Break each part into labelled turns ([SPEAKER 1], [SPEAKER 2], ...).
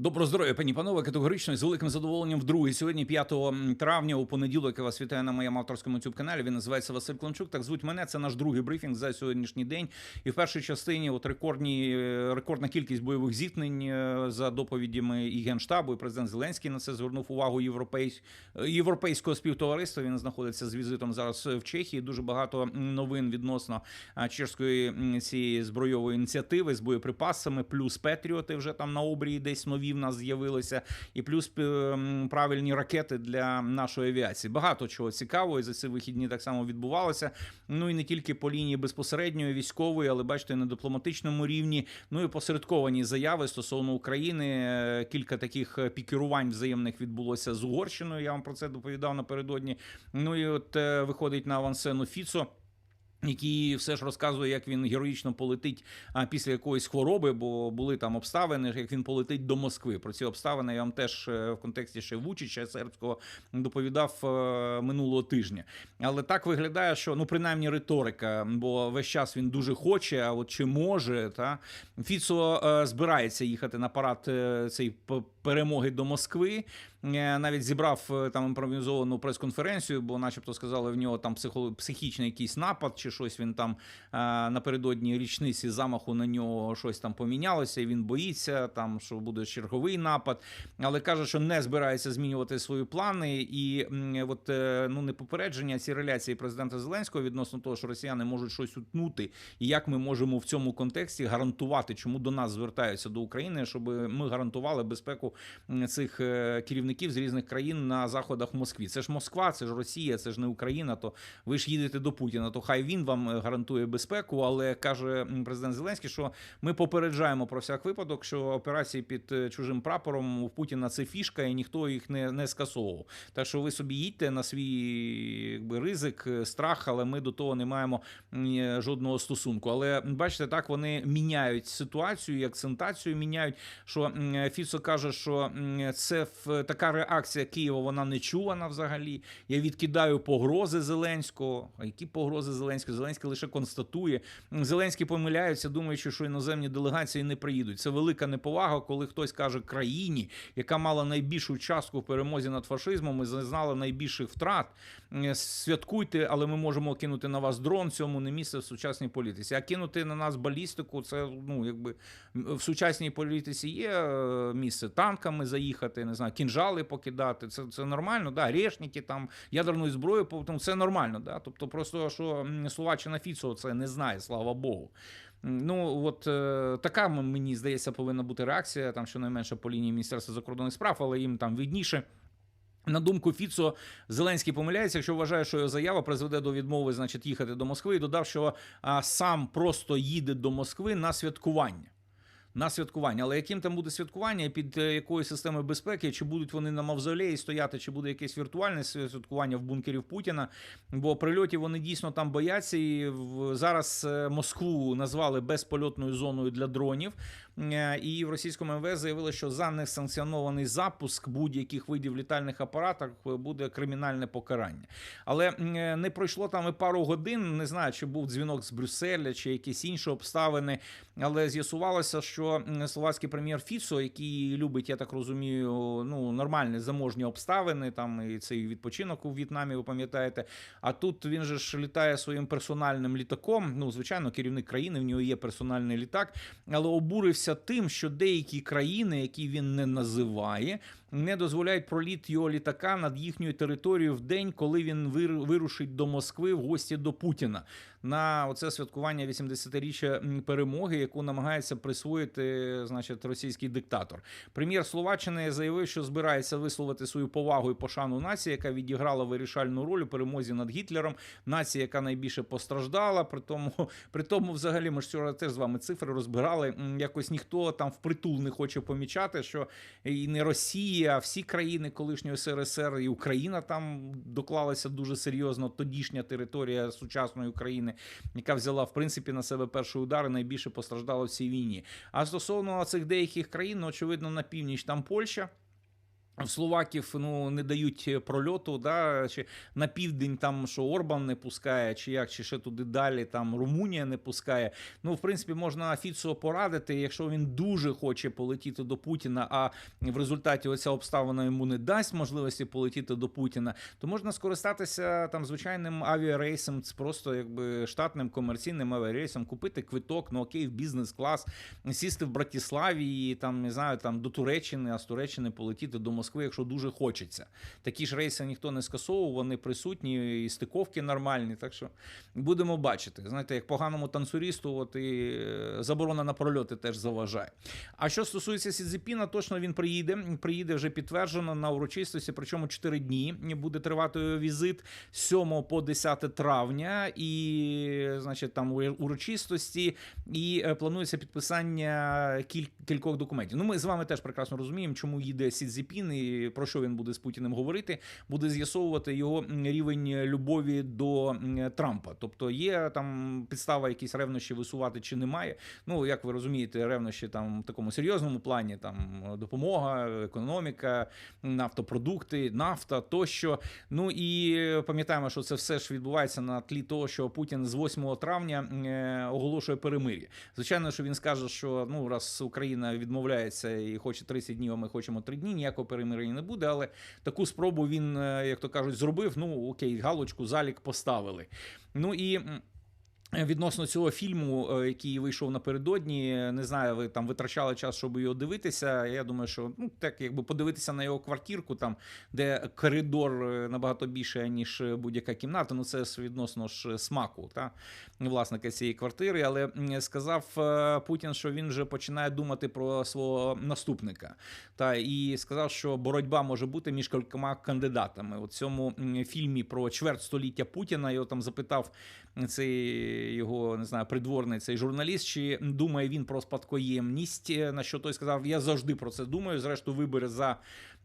[SPEAKER 1] Доброго здоров'я, пані панове, категорично з великим задоволенням вдруге. Сьогодні, 5 травня, у понеділок, я вас вітаю на моєму авторському youtube каналі. Він називається Василь Клончук. Так звуть мене. Це наш другий брифінг за сьогоднішній день. І в першій частині от рекордні е, рекордна кількість бойових зіткнень е, за доповідями і генштабу. І президент Зеленський на це звернув увагу європейсь... е, європейського співтовариства. Він знаходиться з візитом зараз в Чехії. Дуже багато новин відносно чешської цієї збройової ініціативи з боєприпасами, плюс Петріоти вже там на обрії десь нові в нас з'явилися, і плюс правильні ракети для нашої авіації. Багато чого цікавого і за ці вихідні так само відбувалося. Ну і не тільки по лінії безпосередньої військової, але бачите, на дипломатичному рівні. Ну і посередковані заяви стосовно України. Е, Кілька таких е, пікірувань взаємних відбулося з Угорщиною. Я вам про це доповідав напередодні. Ну і от е, виходить на авансцену Фіцо. Який все ж розказує, як він героїчно полетить а, після якоїсь хвороби, бо були там обставини, як він полетить до Москви. Про ці обставини я вам теж е, в контексті ще Вучича сербського доповідав е, минулого тижня. Але так виглядає, що ну принаймні риторика, бо весь час він дуже хоче. А от чи може та Фіцо е, збирається їхати на парад е, цей перемоги до Москви. Е, Навіть зібрав е, там імпровізовану прес-конференцію, бо, начебто, сказали, в нього там психо- психічний якийсь напад, чи щось він там е, напередодні річниці замаху на нього щось там помінялося, і він боїться, там що буде черговий напад. Але каже, що не збирається змінювати свої плани. І от ну не попередження ці реляції президента Зеленського відносно того, що росіяни можуть щось утнути, і як ми можемо в цьому контексті гарантувати, чому до нас звертаються до України, щоб ми гарантували безпеку цих е, керівників з різних країн на заходах в Москві. Це ж Москва, це ж Росія, це ж не Україна. То ви ж їдете до Путіна, то хай він вам е, гарантує безпеку. Але каже президент Зеленський, що ми попереджаємо про всяк випадок, що операції під е, чужим прапором у Путіна це фішка, і ніхто їх не, не скасовував. Так що ви собі їдьте на свій якби, ризик, е, страх, але ми до того не маємо жодного стосунку. Але бачите, так вони міняють ситуацію і акцентацію міняють. Що Фіцо каже, що це в- така реакція Києва, вона не чувана взагалі. Я відкидаю погрози Зеленського. А які погрози Зеленського? Зеленський лише констатує. Зеленський помиляється, думаючи, що іноземні делегації не приїдуть. Це велика неповага, коли хтось каже країні, яка мала найбільшу частку в перемозі над фашизмом і зазнала найбільших втрат. Святкуйте, але ми можемо кинути на вас дрон. Цьому не місце в сучасній політиці. А кинути на нас балістику, це ну якби в сучасній політиці є е, місце танками заїхати, не знаю, кінжали покидати. Це, це нормально, да, решники, там ядерну зброю, тому це нормально. Да? Тобто, просто що Словаччина Фіцо це не знає, слава Богу. Ну, от е, така мені здається повинна бути реакція, там щонайменше по лінії Міністерства закордонних справ, але їм там видніше. На думку Фіцо, Зеленський помиляється, якщо вважає, що його заява призведе до відмови, значить, їхати до Москви, і додав, що а, сам просто їде до Москви на святкування. На святкування, але яким там буде святкування під е, якою системою безпеки, чи будуть вони на мавзолеї стояти, чи буде якесь віртуальне святкування в бункерів Путіна? Бо прильотів вони дійсно там бояться. І зараз е, Москву назвали безпольотною зоною для дронів. Е, І в російському МВС заявили, що за несанкціонований запуск будь-яких видів літальних апаратів буде кримінальне покарання. Але е, не пройшло там і пару годин. Не знаю, чи був дзвінок з Брюсселя, чи якісь інші обставини. Але з'ясувалося, що словацький прем'єр Фіцо, який любить, я так розумію, ну нормальні заможні обставини, там і цей відпочинок у В'єтнамі, ви пам'ятаєте. А тут він же ж літає своїм персональним літаком. Ну, звичайно, керівник країни, в нього є персональний літак, але обурився тим, що деякі країни, які він не називає, не дозволяють проліт його літака над їхньою територією в день, коли він вир- вирушить до Москви в гості до Путіна на оце святкування 80-річчя перемоги, яку намагається присвоїти, значить, російський диктатор. Прем'єр Словаччини заявив, що збирається висловити свою повагу і пошану нації, яка відіграла вирішальну роль у перемозі над Гітлером. Нація, яка найбільше постраждала. При тому, при тому, взагалі, ми ж вчора теж з вами цифри розбирали. Якось ніхто там впритул не хоче помічати, що і не Росія, а всі країни колишньої СРСР і Україна там доклалася дуже серйозно. Тодішня територія сучасної України, яка взяла в принципі на себе перший удар і найбільше постраждала в цій війні. А стосовно цих деяких країн, ну, очевидно, на північ там Польща. Словаків ну не дають прольоту, да чи на південь там що Орбан не пускає, чи як, чи ще туди далі там Румунія не пускає. Ну, в принципі, можна Фіцо порадити, якщо він дуже хоче полетіти до Путіна, а в результаті оця обставина йому не дасть можливості полетіти до Путіна, то можна скористатися там звичайним авіарейсом, просто якби штатним комерційним авіарейсом, купити квиток, ну окей, в бізнес-клас, сісти в Братіславі і там не знаю, там до Туреччини, а з Туреччини полетіти до Москви, якщо дуже хочеться. Такі ж рейси ніхто не скасовував, вони присутні, і стиковки нормальні. Так що будемо бачити. Знаєте, як поганому танцюристу, от і е, заборона на прольоти теж заважає. А що стосується Сідзіпіна, точно він приїде. Приїде вже підтверджено на урочистості, причому 4 дні буде тривати візит з 7 по 10 травня, і значить там урочистості, і е, планується підписання кіль- кількох документів. Ну, ми з вами теж прекрасно розуміємо, чому їде Сідзіпін і про що він буде з Путіним говорити. Буде з'ясовувати його рівень любові до Трампа. Тобто є там підстава якісь ревнощі висувати чи немає. Ну як ви розумієте, ревнощі там в такому серйозному плані, там допомога, економіка, нафтопродукти, нафта тощо. Ну і пам'ятаємо, що це все ж відбувається на тлі того, що Путін з 8 травня е, оголошує перемир'я. Звичайно, що він скаже, що ну раз Україна відмовляється і хоче 30 днів, а ми хочемо 3 дні, ніякого перемир'я не буде. Але таку спробу він, е, як то кажуть, зробив. Ну окей, галочку, залік поставили. Ну і. Відносно цього фільму, е, який вийшов напередодні, не знаю, ви там витрачали час, щоб його дивитися. Я думаю, що ну так якби подивитися на його квартирку, там де коридор е, набагато більше ніж будь-яка кімната. Ну це відносно ж смаку, та власника цієї квартири. Але сказав е, Путін, що він вже починає думати про свого наступника. Та і сказав, що боротьба може бути між кількома кандидатами. У цьому фільмі про чверть століття Путіна його там запитав цей його не знаю, придворний цей журналіст, чи думає він про спадкоємність. е, На що той сказав: Я завжди про це думаю. Зрештою, вибори за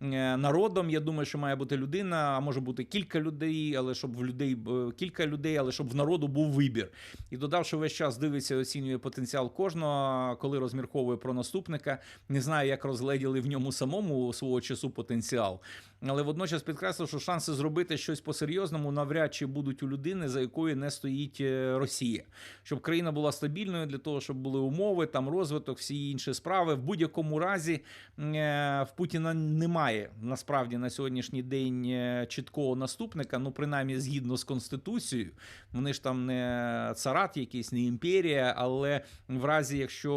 [SPEAKER 1] народом. Я думаю, що має бути людина, а може бути кілька людей, але щоб в людей е, кілька людей, але щоб в народу був вибір. І додав, що весь час дивиться, оцінює потенціал кожного, коли розмірковує про наступника. Не знаю, як розгледіли в ньому самому свого часу потенціал. Але водночас підкреслив, що шанси зробити щось по-серйозному навряд чи будуть у людини, за якою не стоїть е, Росія, щоб країна була стабільною для того, щоб були умови, там розвиток, всі інші справи. В будь-якому разі е, в Путіна немає насправді на сьогоднішній день е, чіткого наступника. Ну, принаймні, згідно з конституцією, вони ж там не царат, якийсь не імперія, але в разі, якщо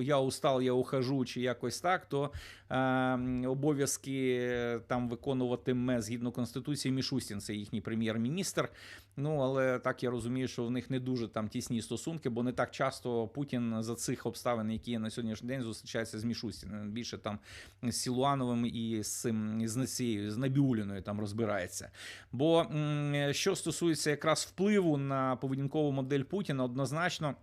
[SPEAKER 1] е, я устал, я ухожу, чи якось так, то е, обов'язки там виконуватиме згідно конституції Мішустін, це їхній прем'єр-міністр. Ну але так я розумію, що в них не дуже там тісні стосунки, бо не так часто Путін за цих обставин, які є на сьогоднішній день, зустрічається з Мішустіним. Більше там з Сілуановим і з цим з цією, з Набіуліною там розбирається. Бо що стосується якраз впливу на поведінкову модель Путіна, однозначно.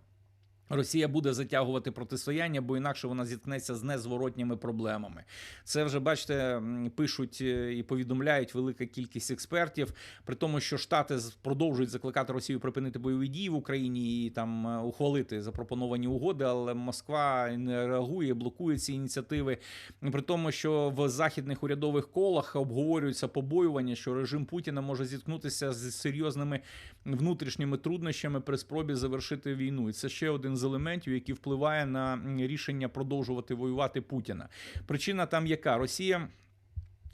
[SPEAKER 1] Росія буде затягувати протистояння, бо інакше вона зіткнеться з незворотніми проблемами. Це вже бачите, пишуть е, і повідомляють велика кількість експертів. При тому, що Штати продовжують закликати Росію припинити бойові дії в Україні і там е, ухвалити запропоновані угоди, але Москва не реагує, блокує ці ініціативи. При тому, що в західних урядових колах обговорюються побоювання, що режим Путіна може зіткнутися з серйозними внутрішніми труднощами при спробі завершити війну. І це ще один з елементів, який впливає на рішення продовжувати воювати Путіна. Причина там яка Росія.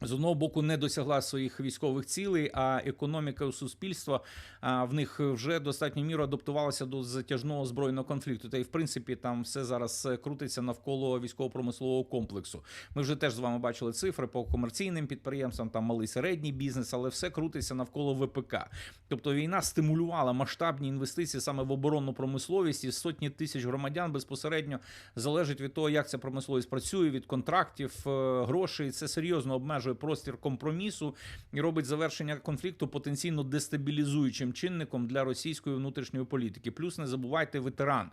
[SPEAKER 1] З одного боку не досягла своїх військових цілей, а економіка у суспільства в них вже достатньо міру адаптувалася до затяжного збройного конфлікту. Та й в принципі там все зараз е, крутиться навколо військово-промислового комплексу. Ми вже теж з вами бачили цифри по комерційним підприємствам, там малий середній бізнес, але все крутиться навколо ВПК. Тобто війна стимулювала масштабні інвестиції саме в оборонну промисловість, і сотні тисяч громадян безпосередньо залежить від того, як ця промисловість працює, від контрактів, е, грошей. Це серйозно обмежує простір компромісу і робить завершення конфлікту потенційно дестабілізуючим чинником для російської внутрішньої політики. Плюс не забувайте ветеран.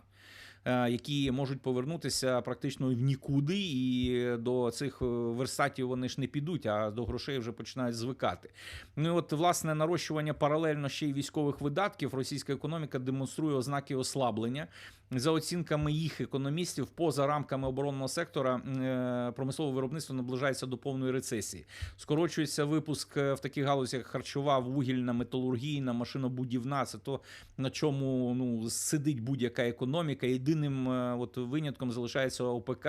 [SPEAKER 1] е, Які можуть повернутися практично в нікуди, і до цих е, верстатів вони ж не підуть, а до грошей вже починають звикати. Ну і от власне нарощування паралельно ще й військових видатків. Російська економіка демонструє ознаки ослаблення. За оцінками їх економістів, поза рамками оборонного сектора е, промислове виробництво наближається до повної рецесії. Скорочується випуск е, в таких галузях як харчова, вугільна, металургійна, машинобудівна. Це то на чому ну сидить будь-яка економіка. Єдиним е, от винятком залишається ОПК,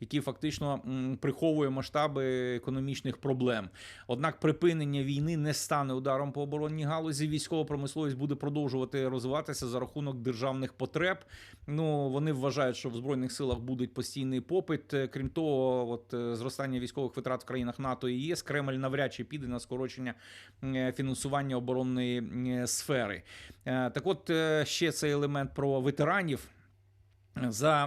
[SPEAKER 1] який фактично приховує масштаби економічних проблем. Однак припинення війни не стане ударом по оборонній галузі. Військова промисловість буде продовжувати розвиватися за рахунок державних потреб. Ну вони вважають, що в збройних силах буде постійний попит. Е, Крім того, от е, зростання військових витрат в країнах НАТО і ЄС Кремль навряд чи піде на скорочення е, фінансування оборонної сфери. Так, от ще цей елемент про ветеранів. За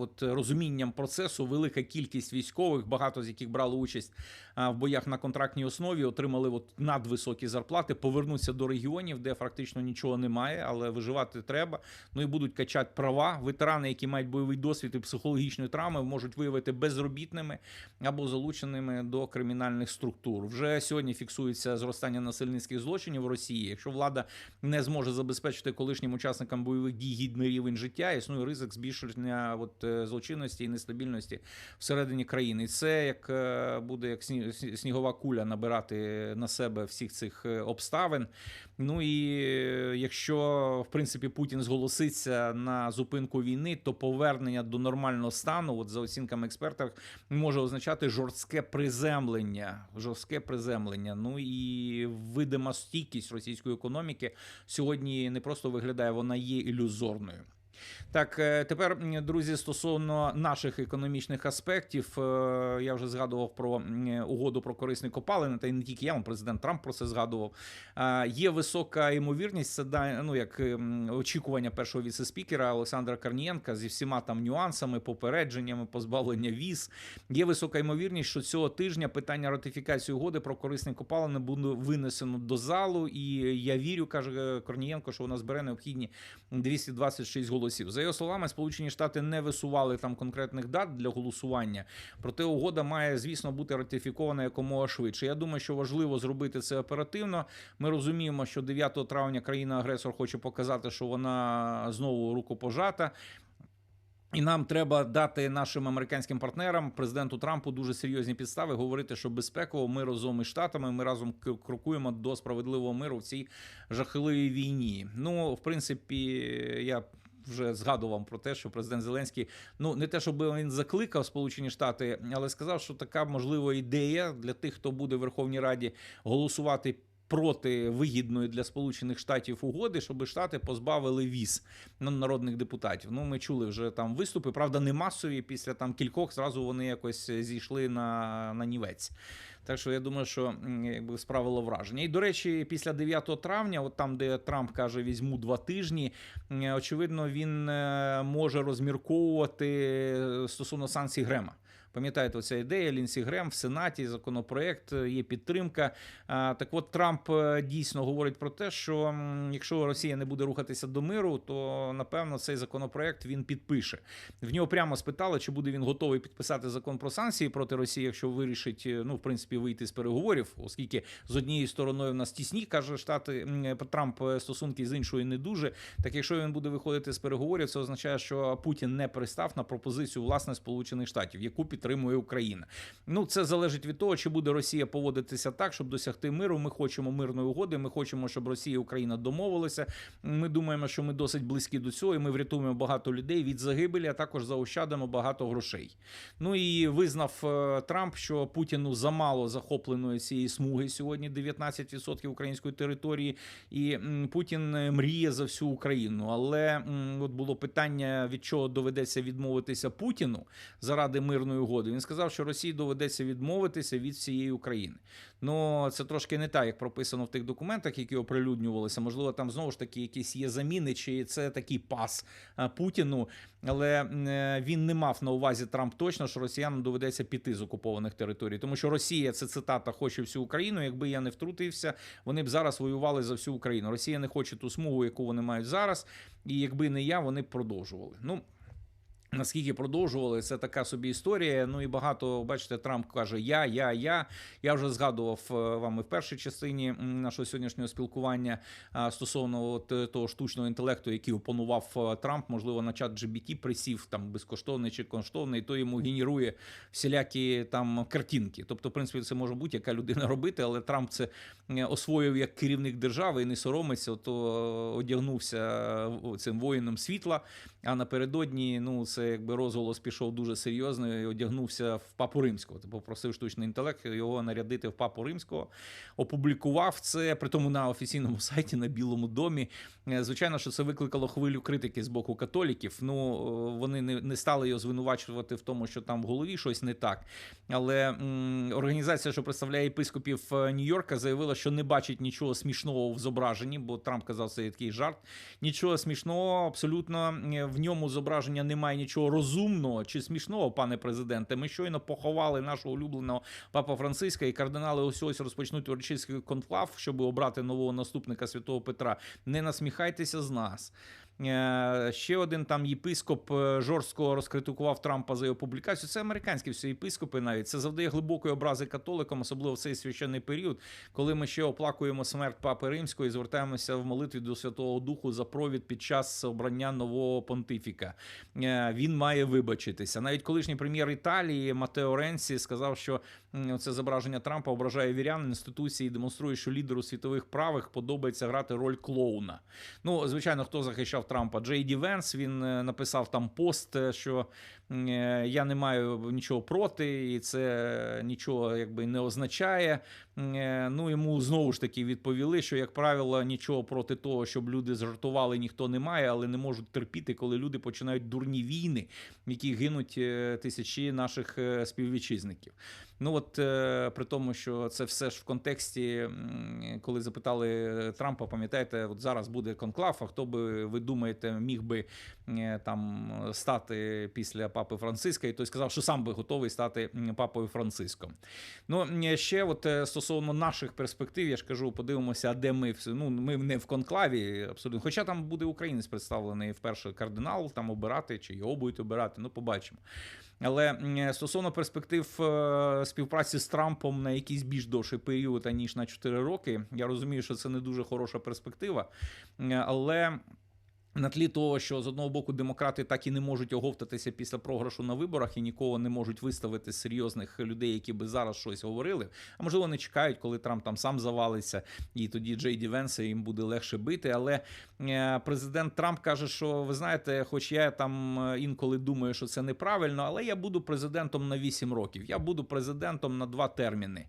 [SPEAKER 1] от розумінням процесу, велика кількість військових, багато з яких брали участь в боях на контрактній основі, отримали от надвисокі зарплати, повернуться до регіонів, де практично нічого немає, але виживати треба. Ну і будуть качати права. Ветерани, які мають бойовий досвід і психологічної травми, можуть виявити безробітними або залученими до кримінальних структур. Вже сьогодні фіксується зростання насильницьких злочинів в Росії. Якщо влада не зможе забезпечити колишнім учасникам бойових дій гідний рівень життя, існує ризик збільшення от, е, злочинності і нестабільності всередині країни. Це як е, буде як сні- сні- снігова куля набирати на себе всіх цих е, обставин. Ну і е, якщо в принципі Путін зголоситься на зупинку війни, то повернення до нормального стану, от за оцінками експертів, може означати жорстке приземлення. Жорстке приземлення. Ну і видима стійкість російської економіки сьогодні не просто виглядає, вона є ілюзорною. Так, е, тепер, друзі, стосовно наших економічних аспектів, е, я вже згадував про угоду про корисні копалини, та й не тільки я, м, президент Трамп про це згадував. Є висока ймовірність, це ну як очікування першого віце-спікера Олександра Карнієнка зі всіма там нюансами, попередженнями, позбавлення віз. Є висока ймовірність, що цього тижня питання ратифікації угоди про корисні копалини буде винесено до залу. І я вірю, каже Корнієнко, що вона збере необхідні 226 голосів. За його словами, Сполучені Штати не висували там конкретних дат для голосування. Проте угода має, звісно, бути ратифікована якомога швидше. Я думаю, що важливо зробити це оперативно. Ми розуміємо, що 9 травня країна-агресор хоче показати, що вона знову рукопожата. І нам треба дати нашим американським партнерам, президенту Трампу, дуже серйозні підстави говорити, що безпеково ми разом із штатами ми разом крокуємо до справедливого миру в цій жахливій війні. Ну, в принципі, я. Вже згадував про те, що президент Зеленський ну не те, щоб він закликав Сполучені Штати, але сказав, що така можлива ідея для тих, хто буде в Верховній Раді голосувати проти вигідної для Сполучених Штатів угоди, щоб штати позбавили віз на народних депутатів. Ну, ми чули вже там виступи, правда, не масові. Після там кількох зразу вони якось зійшли на, на нівець. Так що я думаю, що якби справило враження. І до речі, після 9 травня, от там, де Трамп каже, візьму два тижні, очевидно, він е, може розмірковувати е, стосовно санкцій Грема. Пам'ятаєте, оця ідея Лінсі Грем в Сенаті, законопроект, е, є підтримка. Так от Трамп е, дійсно говорить про те, що якщо Росія не буде рухатися до миру, то напевно цей законопроект він підпише. В нього прямо спитали, чи буде він готовий підписати закон про санкції проти Росії, якщо вирішить, е, ну в принципі, вийти з переговорів, оскільки з однією стороною в нас тісні, каже штати Трамп стосунки з іншою не дуже. Так якщо він буде виходити з переговорів, це означає, що Путін не пристав на пропозицію власне Сполучених Штатів, яку підтримує Україна. Ну це залежить від того, чи буде Росія поводитися так, щоб досягти миру. Ми хочемо мирної угоди. Ми хочемо, щоб Росія і Україна домовилися. Ми думаємо, що ми досить близькі до цього, і ми врятуємо багато людей від загибелі, а також заощадимо багато грошей. Ну і визнав е, Трамп, що Путіну замало захопленої цієї смуги сьогодні 19% української території, і Путін е, мріє за всю Україну. Але от було питання, від чого доведеться відмовитися Путіну заради мирної угоди. Він сказав, що Росії доведеться відмовитися від всієї України. Ну це трошки не так, як прописано в тих документах, які оприлюднювалися. Можливо, там знову ж таки якісь є заміни, чи це такий пас Путіну. Але е, він не мав на увазі Трамп точно, що росіянам доведеться піти з окупованих територій, тому що Росія це цитата хоче всю Україну. Якби я не втрутився, вони б зараз воювали за всю Україну. Росія не хоче ту смугу, яку вони мають зараз, і якби не я, вони б продовжували. Ну. Наскільки продовжували, це така собі історія. Ну і багато, бачите, Трамп каже: Я, я, я. Я вже згадував е, вам і в першій частині нашого сьогоднішнього спілкування стосовно от е, того штучного інтелекту, який опанував е, Трамп, можливо, на чат GBT присів там безкоштовний чи коштовний, то йому генерує всілякі там картинки. Тобто, в принципі, це може будь-яка людина робити, але Трамп це освоїв як керівник держави і не соромиться, то одягнувся цим воїном світла. А напередодні, ну це якби розголос пішов дуже серйозно і одягнувся в папу римського. Типу попросив штучний інтелект його нарядити в папу римського, опублікував це при тому на офіційному сайті на Білому домі. Е, звичайно, що це викликало хвилю критики з боку католіків. Ну вони не не стали його звинувачувати в тому, що там в голові щось не так. Але м, організація, що представляє єпископів е, Нью-Йорка, заявила, що не бачить нічого смішного в зображенні, бо Трамп казав, це такий жарт. Нічого смішного, абсолютно в ньому зображення немає розумного чи смішного, пане президенте. Ми щойно поховали нашого улюбленого папа Франциска і кардинали ось ось розпочнуть урочистий конклав, щоб обрати нового наступника святого Петра. Не насміхайтеся з нас. Е, ще один там єпископ е, жорстко розкритикував Трампа за його публікацію. Це американські всі єпископи навіть це завдає глибокої образи католикам, особливо в цей священний період, коли ми ще оплакуємо смерть папи римського і звертаємося в молитві до Святого Духу за провід під час обрання нового понтифіка. Е, він має вибачитися. Навіть колишній прем'єр Італії Матео Ренсі сказав, що це зображення Трампа ображає вірян інституції, і демонструє, що лідеру світових правих подобається грати роль клоуна. Ну, звичайно, хто захищав Трампа? Джей Ді Венс він е, написав там пост, е, що е, я не маю нічого проти, і це нічого якби не означає. Ну йому знову ж таки відповіли, що як правило нічого проти того, щоб люди зжартували, ніхто не має, але не можуть терпіти, коли люди починають дурні війни, які гинуть тисячі наших співвітчизників. Ну от е, при тому, що це все ж в контексті, коли запитали Трампа, пам'ятаєте, от зараз буде конклав. А хто би ви думаєте, міг би е, там стати після папи Франциска? І той сказав, що сам би готовий стати папою Франциском. Ну ще от е, стосовно наших перспектив, я ж кажу, подивимося, де ми ну, ми не в конклаві, абсолютно. Хоча там буде українець представлений вперше кардинал, там обирати чи його будуть обирати. Ну, побачимо. Але стосовно перспектив е, співпраці з Трампом на якийсь більш довший період аніж на 4 роки, я розумію, що це не дуже хороша перспектива, але. На тлі того, що з одного боку демократи так і не можуть оговтатися після програшу на виборах і нікого не можуть виставити серйозних людей, які би зараз щось говорили. А можливо, не чекають, коли Трамп там сам завалиться, і тоді Джей Ді Венса їм буде легше бити. Але е, президент Трамп каже, що ви знаєте, хоч я там е, інколи думаю, що це неправильно, але я буду президентом на 8 років. Я буду президентом на два терміни.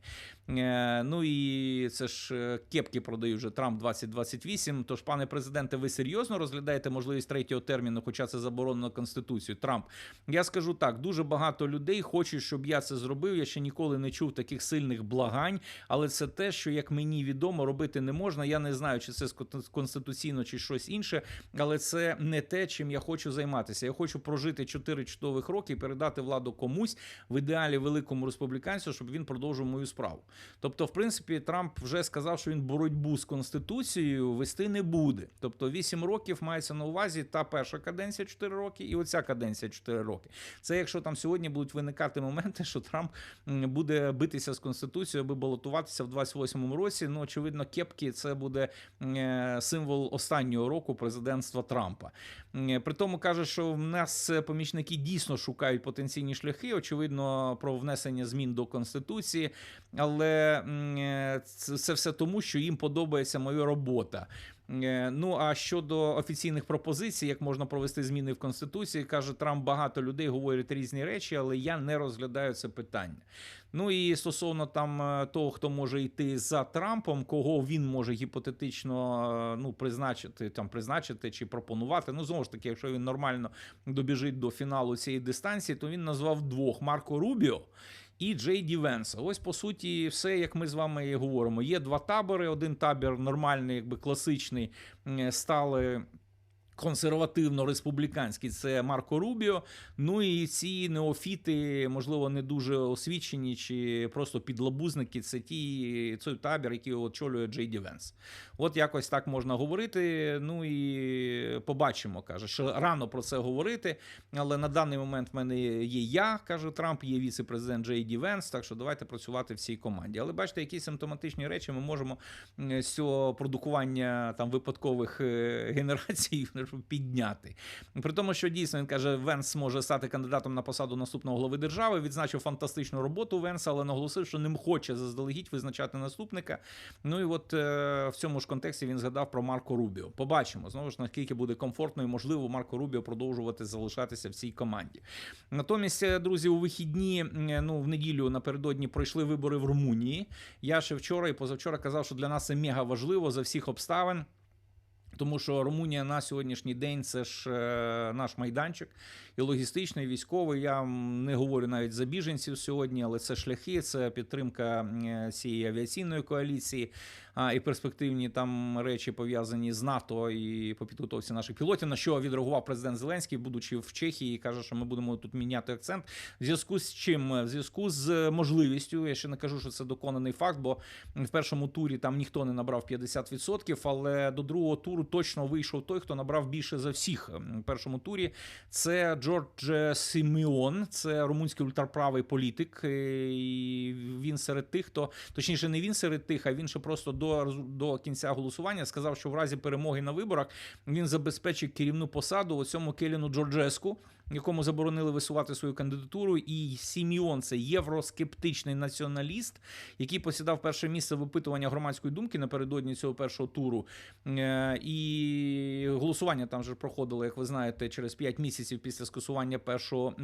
[SPEAKER 1] Е, ну і це ж кепки продають вже Трамп 2028. Тож, пане президенте, ви серйозно розглядаєте? Маєте можливість третього терміну, хоча це заборонено конституцією. Трамп. Я скажу так: дуже багато людей хочуть, щоб я це зробив. Я ще ніколи не чув таких сильних благань, але це те, що як мені відомо, робити не можна. Я не знаю, чи це конституційно, чи щось інше, але це не те, чим я хочу займатися. Я хочу прожити 4 чудових роки і передати владу комусь в ідеалі великому республіканцю, щоб він продовжив мою справу. Тобто, в принципі, Трамп вже сказав, що він боротьбу з конституцією вести не буде. Тобто, 8 років мається мається на увазі та перша каденція 4 роки, і оця каденція 4 роки. Це якщо там сьогодні будуть виникати моменти, що Трамп буде битися з конституцією, аби балотуватися в 28-му році. Ну очевидно, кепки це буде е, символ останнього року президентства Трампа. При тому каже, що в нас помічники дійсно шукають потенційні шляхи. Очевидно, про внесення змін до конституції, але е, це все тому, що їм подобається моя робота. Е, ну а щодо офіційних пропозицій, як можна провести зміни в конституції, каже Трамп. Багато людей говорять різні речі, але я не розглядаю це питання. Ну і стосовно там е, того, хто може йти за Трампом, кого він може гіпотетично е, ну призначити там, призначити чи пропонувати. Ну знову ж таки, якщо він нормально добіжить до фіналу цієї дистанції, то він назвав двох Марко Рубіо і Джей Ді Венса. Ось по суті, все, як ми з вами говоримо. Є два табори. Один табір нормальний, якби класичний, стали консервативно-республіканський це Марко Рубіо. Ну і ці неофіти, можливо, не дуже освічені чи просто підлабузники. Це ті цей табір, який очолює Джей Ді Венс. От якось так можна говорити. Ну і побачимо, каже, що рано про це говорити. Але на даний момент в мене є я, каже Трамп, є віце-президент Джей Ді Венс. Так що давайте працювати в цій команді. Але бачите, які симптоматичні речі ми можемо з цього продукування там випадкових е, генерацій підняти. При тому, що дійсно він каже, Венс може стати кандидатом на посаду наступного глави держави. Відзначив фантастичну роботу Венса, але наголосив, що не хоче заздалегідь визначати наступника. Ну і от е, в цьому ж контексті він згадав про Марко Рубіо. Побачимо знову ж наскільки буде комфортно і можливо Марко Рубіо продовжувати залишатися в цій команді. Натомість, е, друзі, у вихідні, е, ну в неділю напередодні пройшли вибори в Румунії. Я ще вчора і позавчора казав, що для нас це мега важливо за всіх обставин. Тому що Румунія на сьогоднішній день це ж е, наш майданчик і логістичний, і військовий. Я не говорю навіть за біженців сьогодні, але це шляхи, це підтримка е, цієї авіаційної коаліції. І перспективні там речі пов'язані з НАТО і по підготовці наших пілотів. На що відреагував президент Зеленський, будучи в Чехії, і каже, що ми будемо тут міняти акцент. В зв'язку з чим? В зв'язку з можливістю. Я ще не кажу, що це доконаний факт, бо в першому турі там ніхто не набрав 50%, але до другого туру точно вийшов той, хто набрав більше за всіх. В першому турі це Джордж Сіміон, це румунський ультраправий політик. І він серед тих, хто точніше, не він серед тих, а він ще просто до, до кінця голосування сказав, що в разі перемоги на виборах він забезпечить керівну посаду у цьому Келіну Джорджеску, якому заборонили висувати свою кандидатуру. І Сіміон це євроскептичний націоналіст, який посідав перше місце в опитування громадської думки напередодні цього першого туру. Е, І голосування там вже проходило, як ви знаєте, через 5 місяців після скасування першого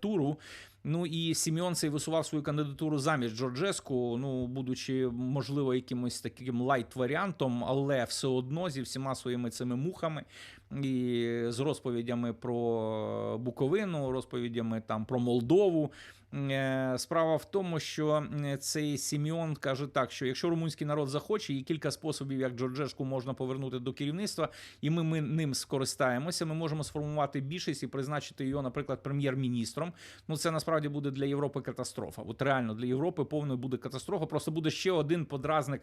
[SPEAKER 1] туру. Ну і Сіміон цей висував свою кандидатуру замість Джорджеску, ну будучи можливо якимось таким лайт-варіантом, але все одно зі всіма своїми цими мухами і з розповідями про Буковину, розповідями там про Молдову. Е, Справа в тому, що цей Сіміон каже так, що якщо румунський народ захоче, є кілька способів, як Джорджешку можна повернути до керівництва, і ми, ми ним скористаємося. Ми можемо сформувати більшість і призначити його, наприклад, прем'єр-міністром. Ну це насправді буде для Європи катастрофа. От реально для Європи повною буде катастрофа. Просто буде ще один подразник.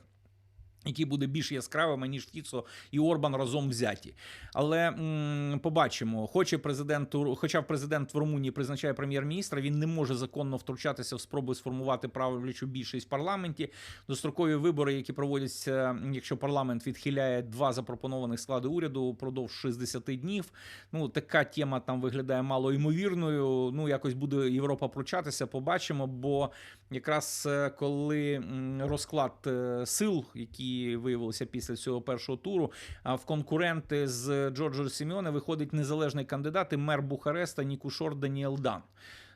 [SPEAKER 1] Який буде більш яскравим, ніж Фіцо і Орбан разом взяті, але м, побачимо, хоче президент, хоча президент в Румунії призначає прем'єр-міністра, він не може законно втручатися в спроби сформувати правлячу більшість в парламенті. Дострокові вибори, які проводяться, якщо парламент відхиляє два запропонованих склади уряду упродовж 60 днів. Ну така тема там виглядає мало ймовірною. Ну якось буде Європа пручатися. Побачимо, бо якраз е, коли розклад е, сил, які виявилися після цього першого туру, в конкуренти з Джорджо Сіміоне виходить незалежний кандидат і мер Бухареста Нікушор Даніел Дан.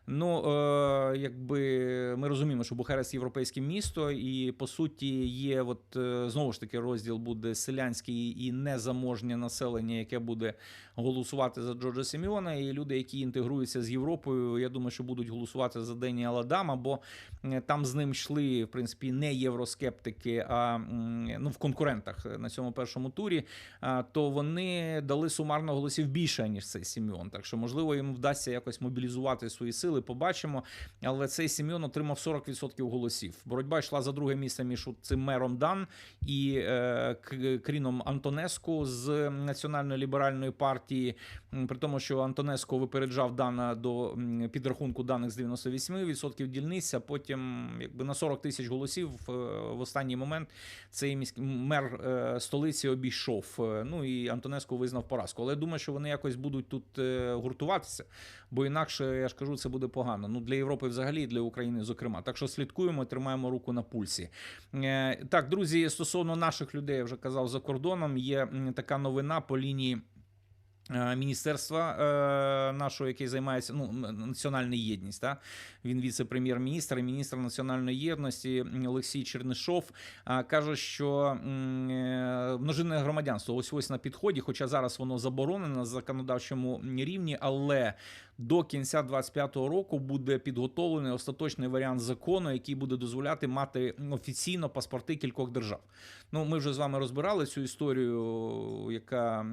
[SPEAKER 1] Ну, е, якби ми розуміємо, що Бухарест європейське місто, і по суті є, от е, знову ж таки, розділ буде селянський і незаможнє населення, яке буде голосувати за Джорджа Сіміона, і люди, які інтегруються з Європою, я думаю, що будуть голосувати за Дені Аладама, бо там з ним йшли в принципі не євроскептики, а ну в конкурентах на цьому першому турі. То вони дали сумарно голосів більше ніж цей Сіміон. Так що можливо їм вдасться якось мобілізувати свої сили. Побачимо. Але цей Сім'йон отримав 40% голосів. Боротьба йшла за друге місце між цим мером Дан і е, Кріном Антонеску з національної ліберальної партії. При тому, що Антонеско випереджав Дана до підрахунку даних з 98% дільниць, а потім якби на 40 тисяч голосів е, в останній момент цей міський мер е, столиці обійшов. Е, Ну і Антонеско визнав поразку. Але я думаю, що вони якось будуть тут гуртуватися, бо інакше я ж кажу, це буде погано. Ну для Європи взагалі і для України, зокрема. Так що слідкуємо, тримаємо руку на пульсі. Так, друзі, стосовно наших людей, я вже казав за кордоном. Є така новина по лінії. Е, Міністерства е, нашого, який займається ну національна єдність, та? Він віце-прем'єр-міністр і міністр національної єдності Олексій Чернишов е, каже, що е, множинне громадянство ось ось на підході, хоча зараз воно заборонено на законодавчому рівні, але до кінця 25-го року буде підготовлений остаточний варіант закону, який буде дозволяти мати офіційно паспорти кількох держав. Ну, ми вже з вами розбирали цю історію, яка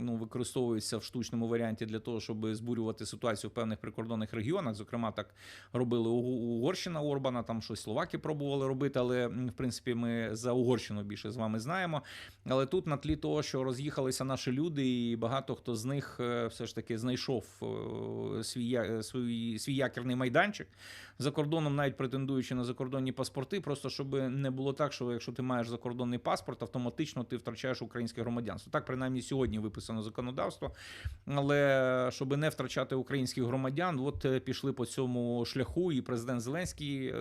[SPEAKER 1] ну, використовується в штучному варіанті для того, щоб збурювати ситуацію в певних прикордонних регіонах. Зокрема, так робили Уг- Угорщина Орбана, там щось Словаки пробували робити, але в принципі ми за Угорщину більше з вами знаємо. Але тут на тлі того, що роз'їхалися наші люди, і багато хто з них е, все ж таки знайшов е, свій, свій, свій якірний майданчик за кордоном, навіть претендуючи на закордонні паспорти, просто щоб не було так, що якщо ти маєш закордонний паспорт, автоматично ти втрачаєш українське громадянство. Так принаймні сьогодні виписано законодавство. Але щоб не втрачати українських громадян, от е, пішли по цьому шляху, і президент Зеленський е,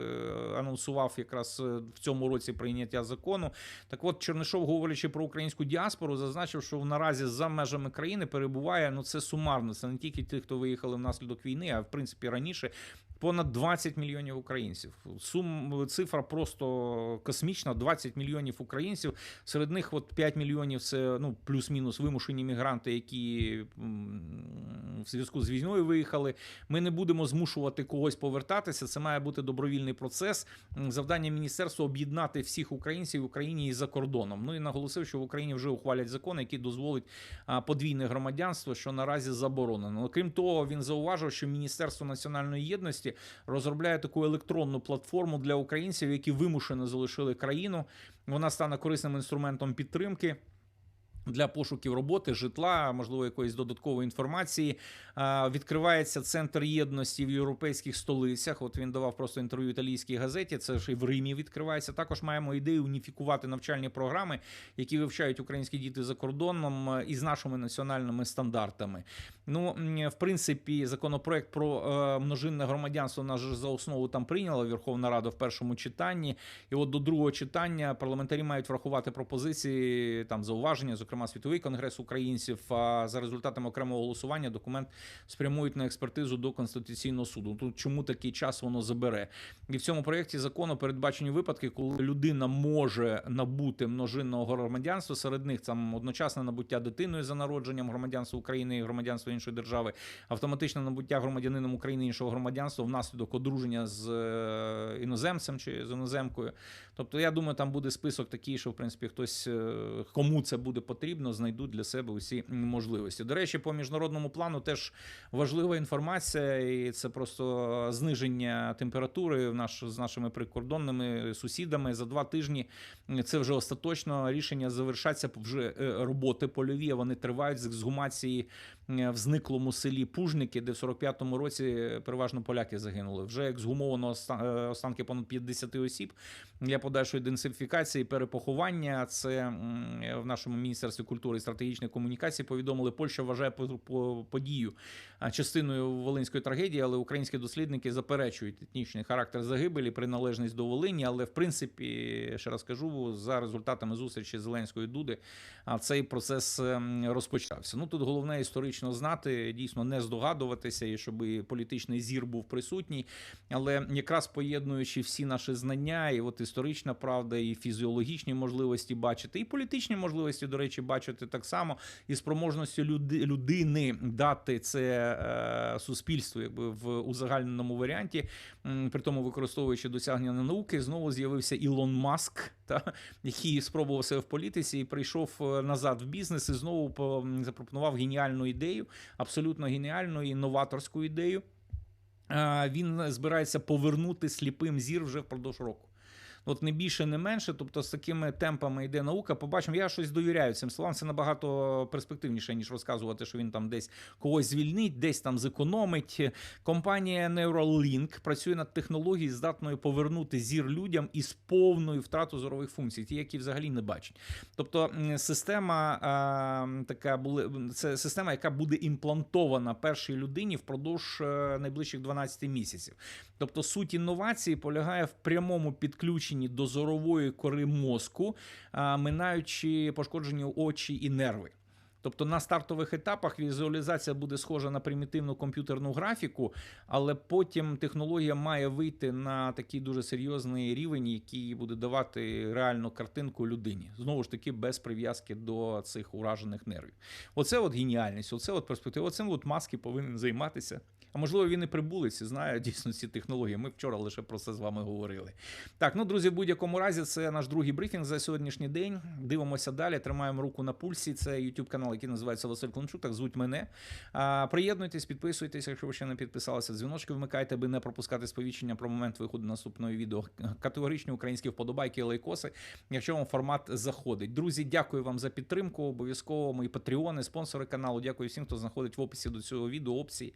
[SPEAKER 1] анонсував якраз е, в цьому році прийняття закону. Так от Чернишов, говорячи про українську діаспору, зазначив, що наразі за межами країни перебуває ну це сумарно. Це не тільки ті, хто виїхали внаслідок війни, а в принципі раніше. Понад 20 мільйонів українців. Сум цифра просто космічна. 20 мільйонів українців. Серед них от 5 мільйонів це ну плюс-мінус вимушені мігранти, які в зв'язку з війною виїхали. Ми не будемо змушувати когось повертатися. Це має бути добровільний процес. Завдання міністерства об'єднати всіх українців в Україні і за кордоном. Ну і наголосив, що в Україні вже ухвалять закон, який дозволить подвійне громадянство, що наразі заборонено. Крім того, він зауважив, що Міністерство національної єдності розробляє таку електронну платформу для українців, які вимушено залишили країну. Вона стане корисним інструментом підтримки. Для пошуків роботи, житла, можливо, якоїсь додаткової інформації. Відкривається центр єдності в європейських столицях. От він давав просто інтерв'ю італійській газеті. Це ж і в Римі відкривається. Також маємо ідею уніфікувати навчальні програми, які вивчають українські діти за кордоном е, із нашими національними стандартами. Ну, в принципі, законопроект про е, множинне громадянство нас за основу там прийняла Верховна Рада в першому читанні. І от до другого читання парламентарі мають врахувати пропозиції там зауваження, зокрема світовий конгрес українців. А за результатами окремого голосування документ спрямують на експертизу до конституційного суду. Тут чому такий час воно забере? І в цьому проєкті закону передбачені випадки, коли людина може набути множинного громадянства. Серед них там одночасне набуття дитиною за народженням громадянства України і громадянства іншої держави, автоматичне набуття громадянином України іншого громадянства внаслідок одруження з е, іноземцем чи з іноземкою. Тобто, я думаю, там буде список такий, що в принципі хтось е, кому це буде потрібно, знайдуть для себе усі можливості. До речі, по міжнародному плану теж важлива інформація, і це просто зниження температури в наш з нашими прикордонними сусідами за два тижні. Це вже остаточно рішення завершаться вже е, роботи польові. Вони тривають з ексгумації е, в зниклому селі Пужники, де в 45-му році переважно поляки загинули. Вже ексгумовано оста- е, останки понад 50 осіб для подальшої ідентифікації, перепоховання. Це в нашому міністерстві культури і стратегічної комунікації повідомили. Польща вважає по, по подію частиною волинської трагедії, але українські дослідники заперечують етнічний характер загибелі, приналежність до Волині. Але в принципі, ще раз кажу, за результатами зустрічі Зеленської Дуди, цей процес ем, розпочався. Ну тут головне історично знати, дійсно не здогадуватися, і щоб політичний зір був присутній. Але якраз поєднуючи всі наші знання, і от історична правда, і фізіологічні можливості бачити, і політичні можливості, до речі, бачити так само, і спроможністю люди, людини дати це е, суспільству, якби в узагальненому варіанті, при тому використовуючи досягнення науки, знову з'явився Ілон Маск, та який спробував себе в політиці і прийшов е, назад в бізнес і знову по- запропонував геніальну ідею, абсолютно геніальну і новаторську ідею. Він збирається повернути сліпим зір вже впродовж року. От не більше, не менше. Тобто з такими темпами йде наука. Побачимо, я щось довіряю цим словам. Це набагато перспективніше, ніж розказувати, що він там десь когось звільнить, десь там зекономить. Компанія Neuralink працює над технологією, здатною повернути зір людям із повною втратою зорових функцій, ті, які взагалі не бачать. Тобто система а, така були це система, яка буде імплантована першій людині впродовж е, найближчих 12 місяців. Тобто суть інновації полягає в прямому підключенні до зорової кори мозку, минаючи пошкоджені очі і нерви. Тобто на стартових етапах візуалізація буде схожа на примітивну комп'ютерну графіку, але потім технологія має вийти на такий дуже серйозний рівень, який буде давати реальну картинку людині. Знову ж таки, без прив'язки до цих уражених нервів. Оце от геніальність, оце от перспектива. Оцим от маски повинен займатися. А можливо, він і прибулець і знає дійсно ці технології. Ми вчора лише про це з вами говорили. Так, ну друзі, в будь-якому разі, це наш другий брифінг за сьогоднішній день. Дивимося далі, тримаємо руку на пульсі. Це YouTube канал, який називається Василь Клончук. Так звуть мене. Приєднуйтесь, підписуйтесь, якщо ви ще не підписалися. Дзвіночки вмикайте, аби не пропускати сповіщення про момент виходу наступного відео. Категоричні українські вподобайки, лайкоси. Якщо вам формат заходить. Друзі, дякую вам за підтримку. Обов'язково мої патреони, спонсори каналу. Дякую всім, хто знаходить в описі до цього відео опції.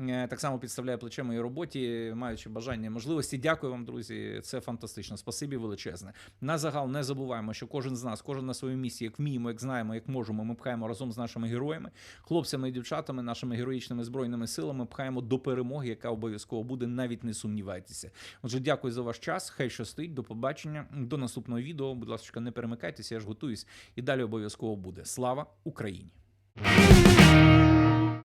[SPEAKER 1] Е, Так само підставляє плече моїй роботі, маючи бажання можливості. Дякую вам, друзі. Це фантастично. Спасибі величезне. На загал не забуваємо, що кожен з нас, кожен на своїй місці, як вміємо, як знаємо, як можемо. Ми пхаємо разом з нашими героями, хлопцями і дівчатами, нашими героїчними збройними силами. Пхаємо до перемоги, яка обов'язково буде. Навіть не сумнівайтеся. Отже, дякую за ваш час. Хай щастить. До побачення. До наступного відео. Будь ласка, не перемикайтеся. Я ж готуюсь. І далі обов'язково буде. Слава Україні!